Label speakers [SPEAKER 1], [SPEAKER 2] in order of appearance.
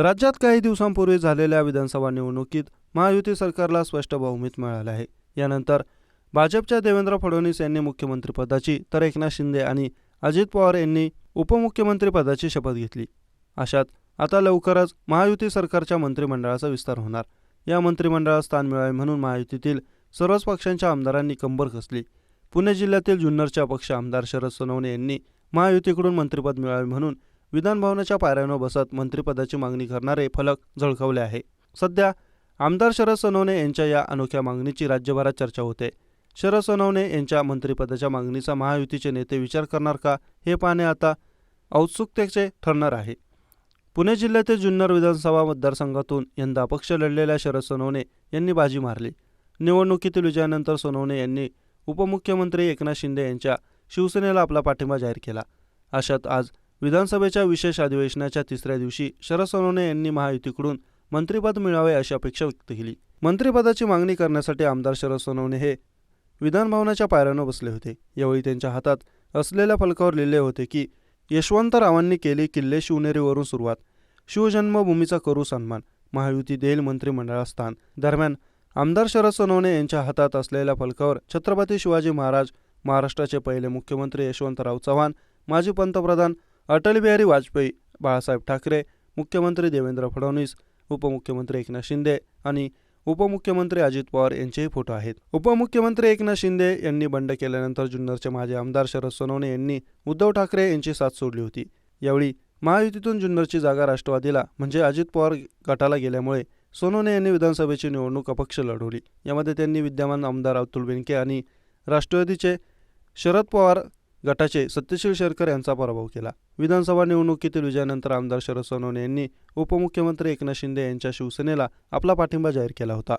[SPEAKER 1] राज्यात काही दिवसांपूर्वी झालेल्या विधानसभा निवडणुकीत महायुती सरकारला स्पष्ट बहुमत मिळालं आहे. यानंतर भाजपच्या देवेंद्र फडणवीस यांनी मुख्यमंत्रीपदाची तर एकनाथ शिंदे आणि अजित पवार यांनी उपमुख्यमंत्रीपदाची शपथ घेतली. अशात आता लवकरच महायुती सरकारच्या मंत्रिमंडळाचा विस्तार होणार. या मंत्रिमंडळात स्थान मिळावे म्हणून महायुतीतील सर्वच पक्षांच्या आमदारांनी कंबर कसली पुणे जिल्ह्यातील जुन्नरचे अपक्ष आमदार शरद सोनवणे यांनी महायुतीकडून मंत्रिपद मिळावे म्हणून विधानभवनाच्या पायऱ्यांवर बसत मंत्रिपदाची मागणी करणारे फलक झळकावले आहे. सध्या आमदार शरद सोनवणे यांच्या या अनोख्या मागणीची राज्यभरात चर्चा होते. शरद सोनवणे यांच्या मंत्रिपदाच्या मागणीचा महायुतीचे नेते विचार करणार का हे पाहणे आता औत्सुकतेचे ठरणार आहे. पुणे जिल्ह्यातील जुन्नर विधानसभा मतदारसंघातून यंदा पक्ष लढलेल्या शरद सोनवणे यांनी बाजी मारली. निवडणुकीतील विजयानंतर सोनवणे यांनी उपमुख्यमंत्री एकनाथ शिंदे यांच्या शिवसेनेला आपला पाठिंबा जाहीर केला. अशात आज विधानसभेच्या विशेष अधिवेशनाच्या तिसऱ्या दिवशी शरद सोनवणे यांनी महायुतीकडून मंत्रिपद मिळावे अशी अपेक्षा व्यक्त केली. मंत्रिपदाची मागणी करण्यासाठी आमदार शरद सोनवणे हे विधानभवनाच्या पायऱ्यानं बसले होते. यावेळी त्यांच्या हातात असलेल्या फलकावर लिहिले होते की यशवंतरावांनी केली किल्ले शिवनेरीवरून सुरुवात. शिवजन्मभूमीचा करू सन्मान. महायुती देईल मंत्रिमंडळात स्थान. दरम्यान आमदार शरद सोनवणे यांच्या हातात असलेल्या फलकावर छत्रपती शिवाजी महाराज महाराष्ट्राचे पहिले मुख्यमंत्री यशवंतराव चव्हाण माजी पंतप्रधान अटलबिहारी वाजपेयी बाळासाहेब ठाकरे मुख्यमंत्री देवेंद्र फडणवीस उपमुख्यमंत्री एकनाथ शिंदे आणि उपमुख्यमंत्री अजित पवार यांचेही फोटो आहेत. उपमुख्यमंत्री एकनाथ शिंदे यांनी बंड केल्यानंतर जुन्नरचे माजी आमदार शरद सोनवणे यांनी उद्धव ठाकरे यांची साथ सोडली होती. यावेळी महायुतीतून जुन्नरची जागा राष्ट्रवादीला म्हणजे अजित पवार गटाला गेल्यामुळे सोनवणे यांनी विधानसभेची निवडणूक अपक्ष लढवली. यामध्ये त्यांनी विद्यमान आमदार अतुल बेनके आणि राष्ट्रवादीचे शरद पवार गटाचे सत्यशील शेरकर यांचा पराभव केला. विधानसभा निवडणुकीतील विजयानंतर आमदार शरद सोनवणे यांनी उपमुख्यमंत्री एकनाथ शिंदे यांच्या शिवसेनेला आपला पाठिंबा जाहीर केला होता.